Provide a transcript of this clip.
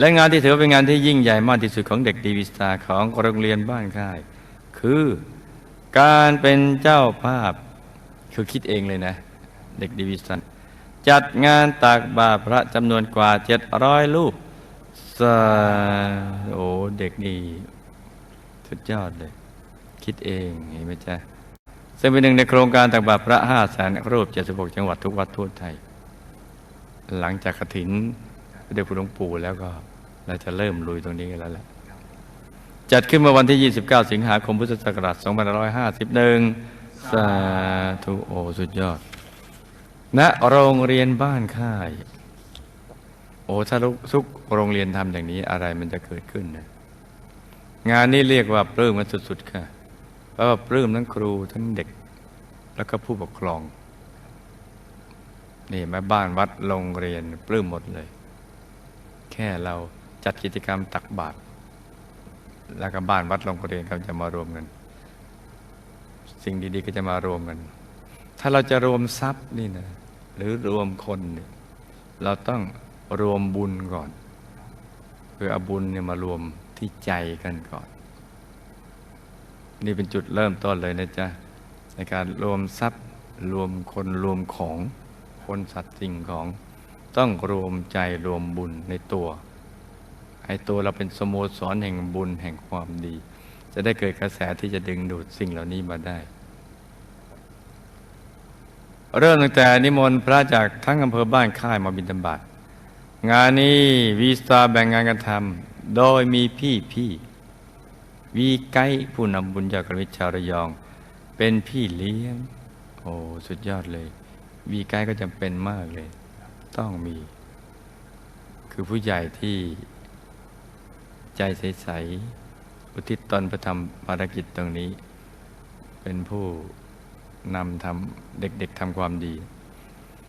และงานที่ถือว่าเป็นงานที่ยิ่งใหญ่มากที่สุดของเด็กดีวิสตาของโรงเรียนบ้านค่าย คือการเป็นเจ้าภาพคือคิดเองเลยนะ เด็กดีวิสตาจัดงานตากบาตรพระจำนวนกว่า700รูปสาโอ้เด็กนี่สุดยอดเลย คิดเองเห็นไหมจ๊ะซึ่งเป็นหนึ่งในโครงการตักบาตรพระ5แสนรูป76จังหวัดทุกวัดทั่วไทย หลังจากกฐิน เด็กผู้หลวงปู่แล้วก็เราจะเริ่มลุยตรงนี้กันแล้วแหละจัดขึ้นเมื่อวันที่ 29 สิงหาคมพุทธศักราช2551 สาธุโอสุดยอด ณโรงเรียนบ้านค่าย โอ้ถ้าทุกโรงเรียนทำอย่างนี้อะไรมันจะเกิดขึ้นนะงานนี้เรียกว่าปลื้มกันสุดๆค่ะเพราะว่าปลื้มทั้งครูทั้งเด็ก แล้วก็ผู้ปกครอง นี่แม่บ้านวัดโรงเรียนปลื้มหมดเลย แค่เราจัดกิจกรรมตักบาตรแล้วก็บ้านวัดโรงเรียนก็จะมารวมกัน สิ่งดีๆก็จะมารวมกัน ถ้าเราจะรวมทรัพย์นี่นะหรือรวมคนเนี่ยเราต้องรวมบุญก่อน คือเอาบุญเนี่ยมารวมที่ใจกันก่อน นี่เป็นจุดเริ่มต้นเลยนะจ๊ะในการรวมทรัพย์รวมคนรวมของคนสัตว์สิ่งของ ต้องรวมใจรวมบุญในตัว ให้ตัวเราเป็นสโมสรแห่งบุญแห่งความดี จะได้เกิดกระแสที่จะดึงดูดสิ่งเหล่านี้มาได้ เริ่มตั้งแต่นิมนต์พระจากทั้งอำเภอบ้านค่ายมาบิณฑบาตงานนี้วีสตาแบ่งงานกันทำโดยมีพี่พี่วีไกผู้นำบุญจากกรวิชาวระยอง เป็นพี่เลี้ยง โอ้ สุดยอดเลย วีไกก็จำเป็นมากเลย ต้องมี คือผู้ใหญ่ที่ใจใส ๆ อุทิศตนประทำภารกิจตรงนี้ เป็นผู้นำทำเด็ก ๆทำความดี